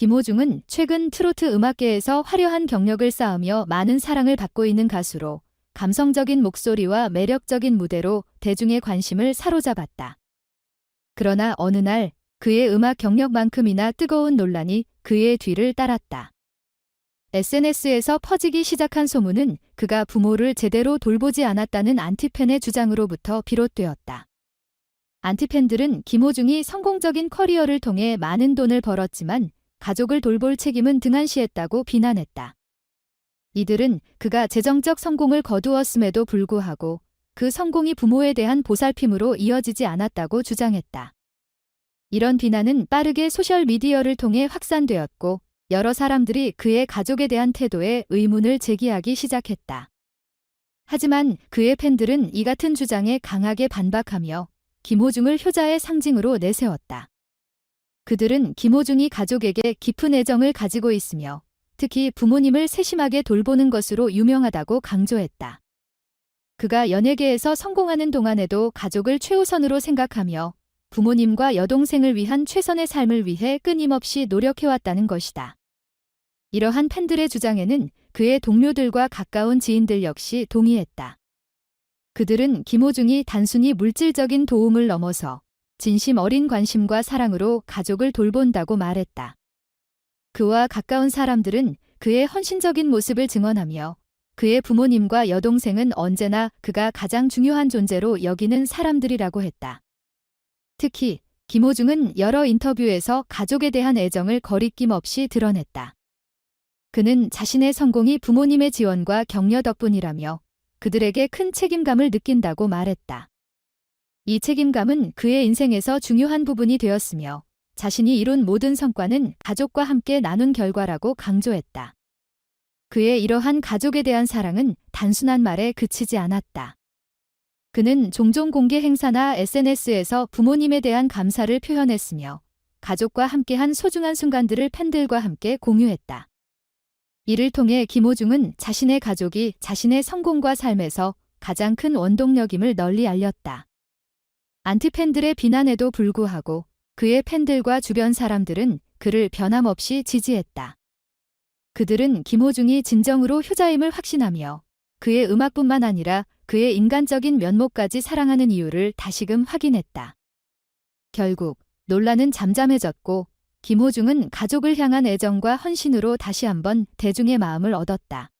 김호중은 최근 트로트 음악계에서 화려한 경력을 쌓으며 많은 사랑을 받고 있는 가수로 감성적인 목소리와 매력적인 무대로 대중의 관심을 사로잡았다. 그러나 어느 날 그의 음악 경력만큼이나 뜨거운 논란이 그의 뒤를 따랐다. SNS에서 퍼지기 시작한 소문은 그가 부모를 제대로 돌보지 않았다는 안티팬의 주장으로부터 비롯되었다. 안티팬들은 김호중이 성공적인 커리어를 통해 많은 돈을 벌었지만 가족을 돌볼 책임은 등한시했다고 비난했다. 이들은 그가 재정적 성공을 거두었음에도 불구하고 그 성공이 부모에 대한 보살핌으로 이어지지 않았다고 주장했다. 이런 비난은 빠르게 소셜미디어를 통해 확산되었고 여러 사람들이 그의 가족에 대한 태도에 의문을 제기하기 시작했다. 하지만 그의 팬들은 이 같은 주장에 강하게 반박하며 김호중을 효자의 상징으로 내세웠다. 그들은 김호중이 가족에게 깊은 애정을 가지고 있으며 특히 부모님을 세심하게 돌보는 것으로 유명하다고 강조했다. 그가 연예계에서 성공하는 동안에도 가족을 최우선으로 생각하며 부모님과 여동생을 위한 최선의 삶을 위해 끊임없이 노력해왔다는 것이다. 이러한 팬들의 주장에는 그의 동료들과 가까운 지인들 역시 동의했다. 그들은 김호중이 단순히 물질적인 도움을 넘어서 진심 어린 관심과 사랑으로 가족을 돌본다고 말했다. 그와 가까운 사람들은 그의 헌신적인 모습을 증언하며 그의 부모님과 여동생은 언제나 그가 가장 중요한 존재로 여기는 사람들이라고 했다. 특히 김호중은 여러 인터뷰에서 가족에 대한 애정을 거리낌 없이 드러냈다. 그는 자신의 성공이 부모님의 지원과 격려 덕분이라며 그들에게 큰 책임감을 느낀다고 말했다. 이 책임감은 그의 인생에서 중요한 부분이 되었으며 자신이 이룬 모든 성과는 가족과 함께 나눈 결과라고 강조했다. 그의 이러한 가족에 대한 사랑은 단순한 말에 그치지 않았다. 그는 종종 공개 행사나 SNS에서 부모님에 대한 감사를 표현했으며 가족과 함께한 소중한 순간들을 팬들과 함께 공유했다. 이를 통해 김호중은 자신의 가족이 자신의 성공과 삶에서 가장 큰 원동력임을 널리 알렸다. 안티팬들의 비난에도 불구하고 그의 팬들과 주변 사람들은 그를 변함없이 지지했다. 그들은 김호중이 진정으로 효자임을 확신하며 그의 음악뿐만 아니라 그의 인간적인 면모까지 사랑하는 이유를 다시금 확인했다. 결국 논란은 잠잠해졌고 김호중은 가족을 향한 애정과 헌신으로 다시 한번 대중의 마음을 얻었다.